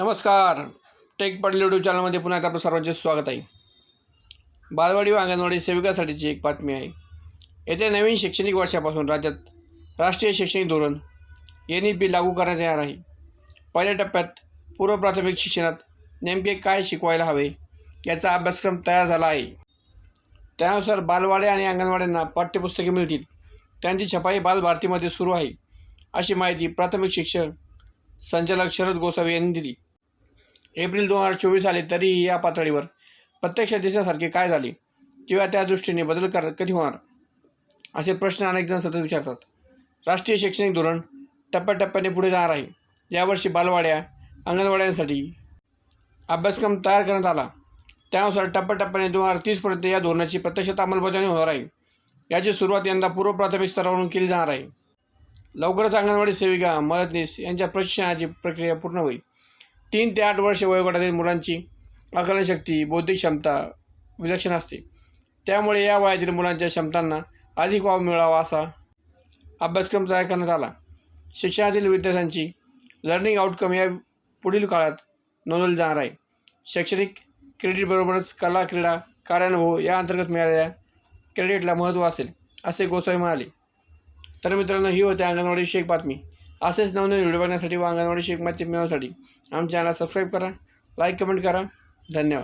नमस्कार. Take Patil YouTube चॅनलमध्ये पुन्हा एकदा आपलं सर्वांचे स्वागत आहे. बालवाडी व अंगणवाडी सेविकासाठीची एक बातमी आहे. येत्या नवीन शैक्षणिक वर्षापासून राज्यात राष्ट्रीय शैक्षणिक धोरण एन ई पी लागू करण्यात येणार आहे. पहिल्या टप्प्यात पूर्व प्राथमिक शिक्षणात नेमके काय शिकवायला हवे याचा अभ्यासक्रम तयार झाला आहे. त्यानुसार बालवाड्या आणि अंगणवाड्यांना पाठ्यपुस्तके मिळतील. त्यांची छपाई बालभारतीमध्ये सुरू आहे अशी माहिती प्राथमिक शिक्षण संचालक शरद गोसावी यांनी दिली. एप्रिल दोन हजार चोवीस आले तरीही या पातळीवर प्रत्यक्ष दिसण्यासारखे काय झाले? किंवा त्या दृष्टीने बदल कर कधी होणार? असे प्रश्न अनेकजण सतत विचारतात. राष्ट्रीय शैक्षणिक धोरण टप्प्याटप्प्याने पुढे जाणार आहे. यावर्षी बालवाड्या अंगणवाड्यांसाठी अभ्यासक्रम तयार करण्यात आला. त्यानुसार टप्प्याटप्प्याने दोन हजार तीसपर्यंत या धोरणाची प्रत्यक्षात अंमलबजावणी होणार आहे. याची सुरुवात यंदा पूर्व प्राथमिक स्तरावरून केली जाणार आहे. लवकरच अंगणवाडी सेविका मदतनीस यांच्या प्रशिक्षणाची प्रक्रिया पूर्ण होईल. तीन ते आठ वर्षे वयोगटातील मुलांची आकलनशक्ती बौद्धिक क्षमता विलक्षण असते. त्यामुळे या वयातील मुलांच्या क्षमतांना अधिक वाव मिळावा असा अभ्यासक्रम तयार करण्यात आला. शिक्षणातील विद्यार्थ्यांची लर्निंग आउटकम या पुढील काळात नोंदवली जाणार आहे. शैक्षणिक क्रेडिटबरोबरच कला क्रीडा कार्यानुभव हो या अंतर्गत मिळालेल्या क्रेडिटला महत्त्व असेल असे गोसावी म्हणाले. तर मित्रांनो ही होती अंगणवाडी विषयक बातमी. असेच नवनवीन व्हिडिओ बघण्यासाठी व अंगणवाडी विषयक माहिती मिळवण्यासाठी. आमच्या चॅनल सबस्क्राईब करा लाईक कमेंट करा. धन्यवाद.